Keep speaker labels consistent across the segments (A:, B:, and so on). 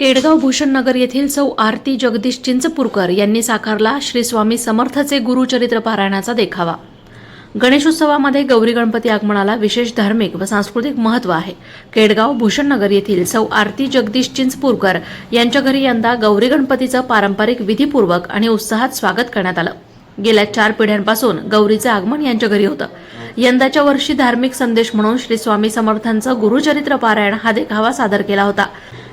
A: केडगाव भूषण नगर येथील सौ आरती जगदीश चिंचपूरकर यांनी साकारला श्री स्वामी समर्थचे गुरुचरित्र पारायणाचा देखावा. गणेशोत्सवामध्ये गौरी गणपती आगमनाला विशेष धार्मिक व सांस्कृतिक महत्त्व आहे. केडगाव भूषण नगर येथील सौ आरती जगदीश चिंचपूरकर यांच्या घरी यंदा गौरी गणपतीचं पारंपरिक विधीपूर्वक आणि उत्साहात स्वागत करण्यात आलं. गेल्या चार पिढ्यांपासून गौरीचं आगमन यांच्या घरी होतं. यंदाच्या वर्षी धार्मिक संदेश म्हणून श्री स्वामी समर्थांचं गुरुचरित्र पारायण हा देखावा सादर केला होता.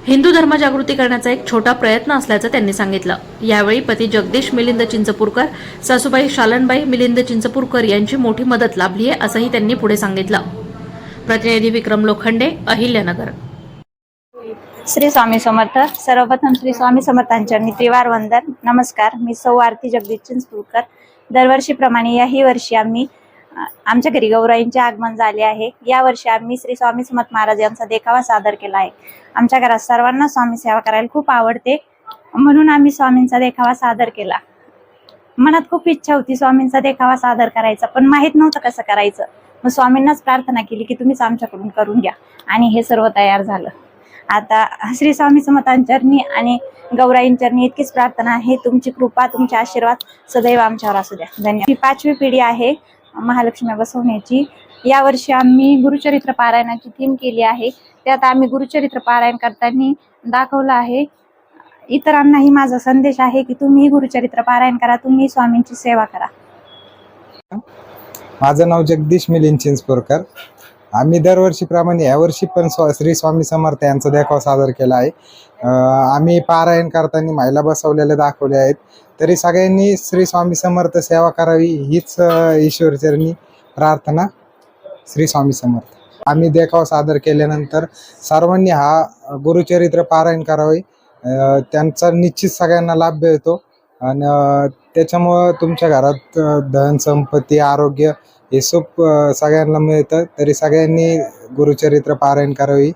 A: हिंदू धर्म जागृती करण्याचा एक छोटा प्रयत्न असल्याचं त्यांनी सांगितलं. यावेळी पती जगदीश मिलिंद चिंचपूरकर सासूबाई शालनबाई मिलिंद चिंचपूरकर यांची मोठी मदत लाभली आहे असंही त्यांनी पुढे सांगितलं. प्रतिनिधी विक्रम लोखंडे अहिल्यानगर.
B: श्री स्वामी समर्थ सर्वप्रथम श्री स्वामी समर्थांच्या त्रिवार वंदन. नमस्कार मी सौ आरती जगदीश चिंचपूरकर. दरवर्षीप्रमाणे याही वर्षी आम्ही आमच्या घरी गौराईंचे आगमन झाले आहे. या वर्षी आम्ही श्री स्वामी सुमत महाराज यांचा देखावा सादर केला आहे. आमच्या घरात सर्वांना स्वामी सेवा करायला खूप आवडते. म्हणून आम्ही स्वामींचा देखावा सादर केला. मनात खूप इच्छा होती स्वामींचा देखावा सादर करायचा पण माहीत नव्हतं कसं करायचं. मग स्वामींनाच प्रार्थना केली की तुम्हीच आमच्याकडून करून घ्या. आणि हे सर्व तयार झालं. आता श्री स्वामी समतांचरणी आणि गौराईंचरणी इतकीच प्रार्थना आहे. तुमची कृपा तुमचे आशीर्वाद सदैव आमच्यावर असू द्या. धन्यवाद. ही पाचवी पिढी आहे. महालक्ष्मी बसवण्याची. यावर्षी आम्ही गुरुचरित्र पारायणाची थीम केली आहे. त्यात आम्ही गुरुचरित्र पारायण करताना दाखवलं आहे. इतरांनाही माझा संदेश आहे की तुम्ही गुरुचरित्र पारायण करा तुम्ही स्वामींची सेवा करा.
C: माझं नाव जगदीश मिलिंद चिंचपूरकर. आम्ही दरवर्षीप्रमाणे यावर्षी पण स्व श्री स्वामी समर्थ यांचा देखावा सादर केला आहे. आम्ही पारायण करताना महिला बसवलेल्या दाखवल्या आहेत. तरी सगळ्यांनी श्री स्वामी समर्थ सेवा करावी हीच ईश्वरचरणी प्रार्थना श्री स्वामी समर्थ. आम्ही देखावा सादर केल्यानंतर सर्वांनी हा गुरुचरित्र पारायण करावे. त्यांचा निश्चित सगळ्यांना लाभ मिळतो. आणि त्याच्यामुळं तुमच्या घरात धन संपत्ती आरोग्य हे सोप सगळ्यांना मिळतं. तरी सगळ्यांनी गुरुचरित्र पारायण करावी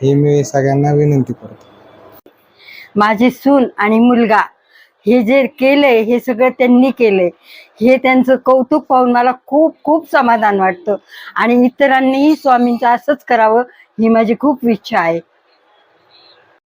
C: ही मी सगळ्यांना विनंती करतो.
D: माझी सून आणि मुलगा हे जे केलंय हे सगळं त्यांनी केलंय. हे त्यांचं कौतुक पाहून मला खूप खूप समाधान वाटतं. आणि इतरांनीही स्वामींचं असंच करावं ही माझी खूप इच्छा आहे.